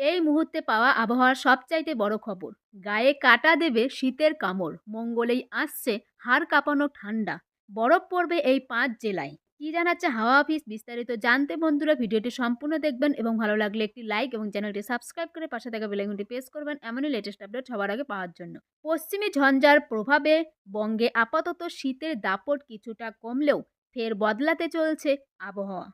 এই মুহূর্তে পাওয়া আবহাওয়ার সবচাইতে বড় খবর। গায়ে কাটা দেবে শীতের কামড়, মঙ্গলেই আসছে হাড় কাঁপানো ঠান্ডা। বরফ পড়বে এই পাঁচ জেলায়। কি জানাচ্ছে হাওয়া অফিস বিস্তারিত জানতে বন্ধুরা ভিডিওটি সম্পূর্ণ দেখবেন এবং ভালো লাগলে একটি লাইক এবং চ্যানেলটি সাবস্ক্রাইব করে পাশে থাকা বেলাইকনটি প্রেস করবেন এমনই লেটেস্ট আপডেট সবার আগে পাওয়ার জন্য। পশ্চিমী ঝঞ্ঝার প্রভাবে বঙ্গে আপাতত শীতের দাপট কিছুটা কমলেও ফের বদলাতে চলছে আবহাওয়া।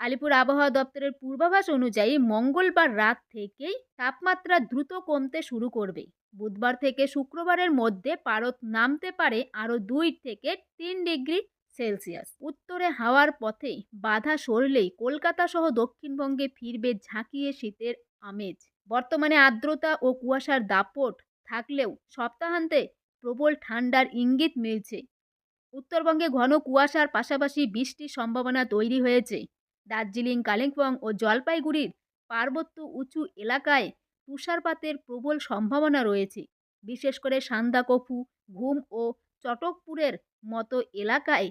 আলিপুর আবহাওয়া দপ্তরের পূর্বাভাস অনুযায়ী মঙ্গলবার রাত থেকেই তাপমাত্রা দ্রুত কমতে শুরু করবে। বুধবার থেকে শুক্রবারের মধ্যে পারদ নামতে পারে আরও দুই থেকে তিন ডিগ্রি সেলসিয়াস। উত্তরে হাওয়ার পথে বাধা সরলেই কলকাতা সহ দক্ষিণবঙ্গে ফিরবে ঝাঁকিয়ে শীতের আমেজ। বর্তমানে আর্দ্রতা ও কুয়াশার দাপট থাকলেও সপ্তাহান্তে প্রবল ঠান্ডার ইঙ্গিত মিলছে। উত্তরবঙ্গে ঘন কুয়াশার পাশাপাশি বৃষ্টির সম্ভাবনা তৈরি হয়েছে। দার্জিলিং, কালিম্পং ও জলপাইগুড়ির পার্বত্য উঁচু এলাকায় তুষারপাতের প্রবল সম্ভাবনা রয়েছে। বিশেষ করে সান্দাকফু, ঘুম ও চটকপুরের মতো এলাকায়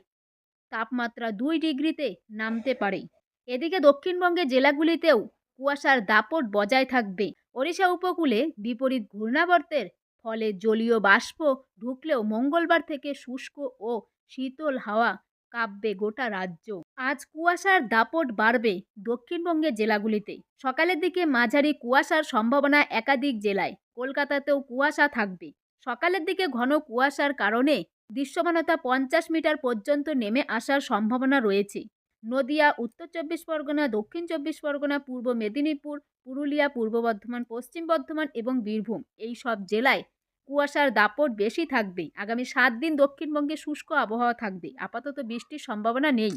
তাপমাত্রা দুই ডিগ্রিতে নামতে পারে। এদিকে দক্ষিণবঙ্গের জেলাগুলিতেও কুয়াশার দাপট বজায় থাকবে। ওড়িশা উপকূলে বিপরীত ঘূর্ণাবর্তের ফলে জলীয় বাষ্প ঢুকলেও মঙ্গলবার থেকে শুষ্ক ও শীতল হাওয়া কাঁপবে গোটা রাজ্য। আজ কুয়াশার দাপট বাড়বে দক্ষিণবঙ্গের জেলাগুলিতে। সকালের দিকে মাঝারি কুয়াশার সম্ভাবনা একাধিক জেলায়। কলকাতাতেও কুয়াশা থাকবে। সকালের দিকে ঘন কুয়াশার কারণে দৃশ্যমানতা পঞ্চাশ মিটার পর্যন্ত নেমে আসার সম্ভাবনা রয়েছে। নদিয়া, উত্তর চব্বিশ পরগনা, দক্ষিণ চব্বিশ পরগনা, পূর্ব মেদিনীপুর, পুরুলিয়া, পূর্ব বর্ধমান, পশ্চিম বর্ধমান এবং বীরভূম এই সব জেলায় কুয়াশার দাপট বেশি থাকবে আগামী সাত দিন দক্ষিণবঙ্গে শুষ্ক আবহাওয়া থাকবে আপাতত বৃষ্টির সম্ভাবনা নেই।